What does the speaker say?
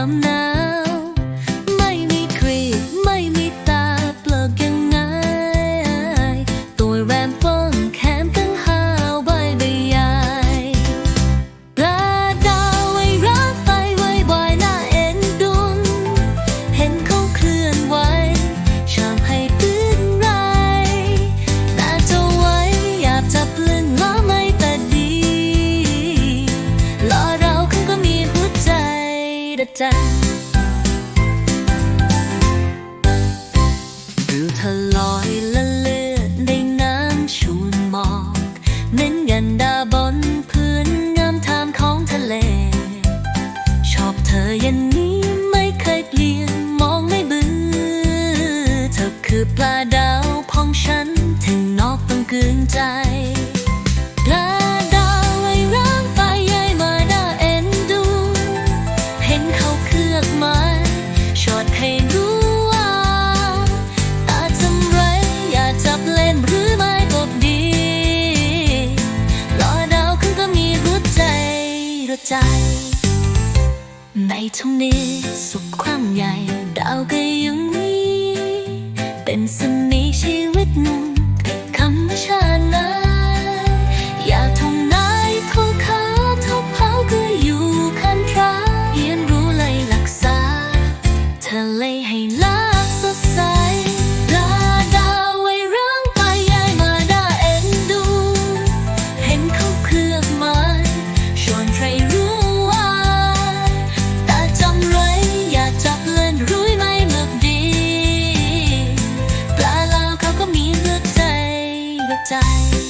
넘나? จันดูเธลอยละเลือดในน้ำชูนหมอกเน้นอนกันดาบนพื้นงามทามของทะเล ชอบเธอยันนี้ไม่เคยเปลี่ยนมองไม่เบื่อเธอคือปลาดาวพองฉันถึงนอกต้องกืนใจ หัวใจ ในท้องนี้สุขความใหญ่ ดาวก็ยังมีเป็นสินีชีวิตหนึ่งคำชาตินั้ 在。